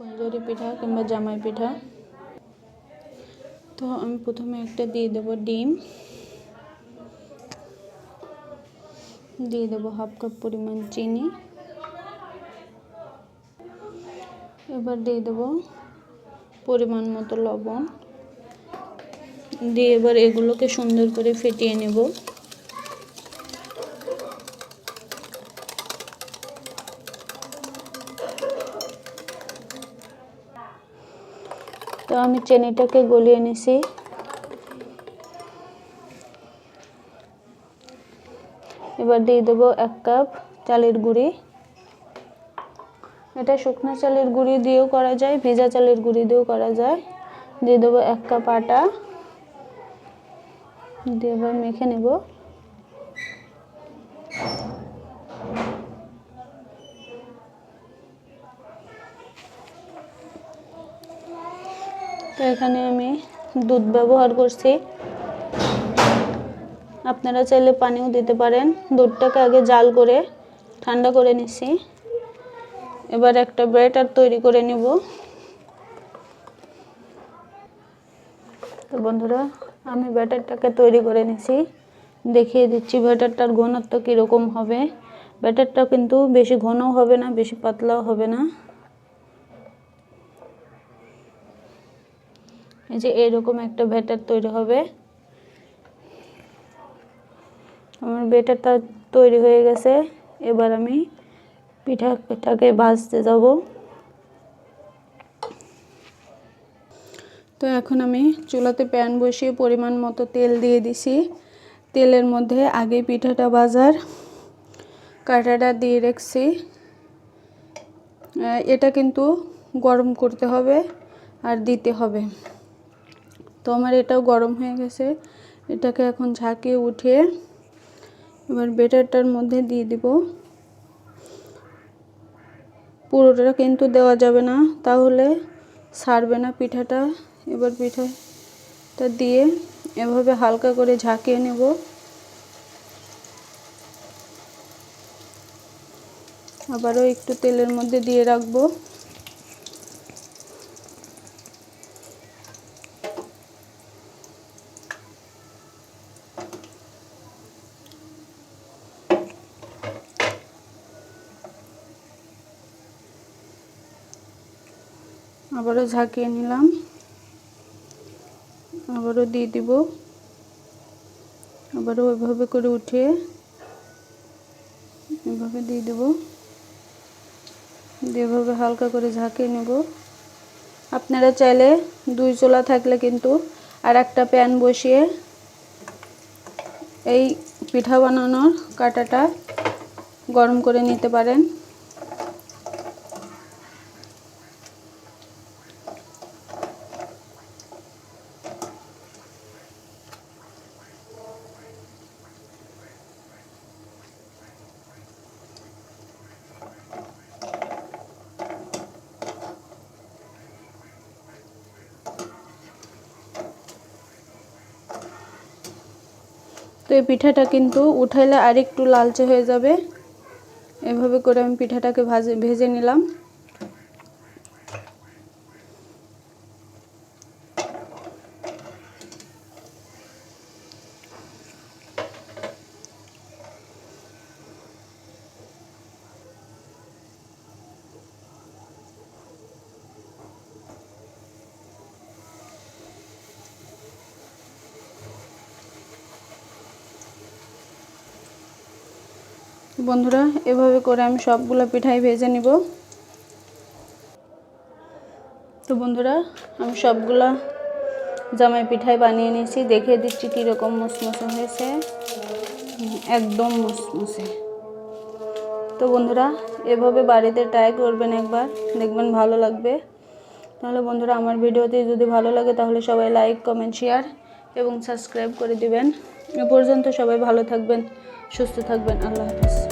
ফুলঝুরি পিঠা কিংবা জামাই পিঠা। তো আমি প্রথমে একটা দিয়ে দেবো ডিম। দিয়ে দেবো হাফ কাপ পরিমাণ চিনি। এবার দিয়ে দেবো পরিমাণ মতো লবণ। দিয়ে এবার এগুলোকে সুন্দর করে ফেটিয়ে নেব। তো আমি চিনিটাকে গলিয়ে নিছি। এবার দিয়ে দেবো এক কাপ চালের গুঁড়ি। এটা শুকনো চালের গুঁড়ি দিয়েও করা যায়, ভেজা চালের গুঁড়ি দিয়েও করা যায়। দিয়ে দেবো এক কাপ আটা। দিয়ে এবার মেখে নেব। তো এখানে আমি দুধ ব্যবহার করছি। আপনারা চাইলে পানিও দিতে পারেন। দুধটাকে আগে জাল করে ঠান্ডা করে নিছি। এবার একটা ব্যাটার তৈরি করে নেব। তো বন্ধুরা, আমি ব্যাটারটাকে তৈরি করে নিছি। দেখিয়ে দিচ্ছি ব্যাটারটার ঘনত্ব কীরকম হবে। ব্যাটারটা কিন্তু বেশি ঘনও হবে না, বেশি পাতলাও হবে না। এই যে এরকম একটা ব্যাটার তৈরি হবে। আমার ব্যাটারটা তৈরি হয়ে গেছে। এবার আমি পিঠাটাকে ভাজতে যাব। তো এখন আমি চুলাতে প্যান বসিয়ে পরিমাণ মতো তেল দিয়ে দিছি। তেলের মধ্যে আগে পিঠাটা বাজার কাঁটাটা দিয়ে রেখেছি। এটা কিন্তু গরম করতে হবে আর দিতে হবে। তো আমার এটাও গরম হয়ে গেছে। এটাকে এখন ঝাঁকিয়ে উঠিয়ে এবার বেটারটার মধ্যে দিয়ে দিব। পুরোটা কিন্তু দেওয়া যাবে না, তাহলে সারবে না পিঠাটা। এবার পিঠাটা দিয়ে এভাবে হালকা করে ঝাঁকিয়ে নেব। আবারও একটু তেলের মধ্যে দিয়ে রাখব। আবারও ঝাঁকিয়ে নিলাম। আবারও দিয়ে দিব। আবারও ওইভাবে করে উঠিয়ে এভাবে দিয়ে দেব। দিয়ে হালকা করে ঝাঁকিয়ে নেব। আপনারা চাইলে দুই চোলা থাকলে কিন্তু আর একটা প্যান বসিয়ে এই পিঠা বানানোর কাটাটা গরম করে নিতে পারেন। তো এই পিঠাটা কিন্তু উঠাইলে আরেকটু লালচে হয়ে যাবে। এভাবে করে আমি পিঠাটাকে ভাজে, ভেজে নিলাম। বন্ধুরা, এভাবে করে আমি সবগুলো পিঠাই ভেজে নিব। তো বন্ধুরা, আমি সবগুলা জামাই পিঠাই বানিয়ে নিয়েছি। দেখে দিচ্ছি কীরকম মুসমুসে হয়েছে। একদম মুসমুসে। তো বন্ধুরা, এভাবে বাড়িতে ট্রাই করবেন একবার। দেখবেন ভালো লাগবে। তাহলে বন্ধুরা, আমার ভিডিওতে যদি ভালো লাগে, তাহলে সবাই লাইক, কমেন্ট, শেয়ার এবং সাবস্ক্রাইব করে দিবেন। এ পর্যন্ত সবাই ভালো থাকবেন, সুস্থ থাকবেন। আল্লাহ হাফিজ।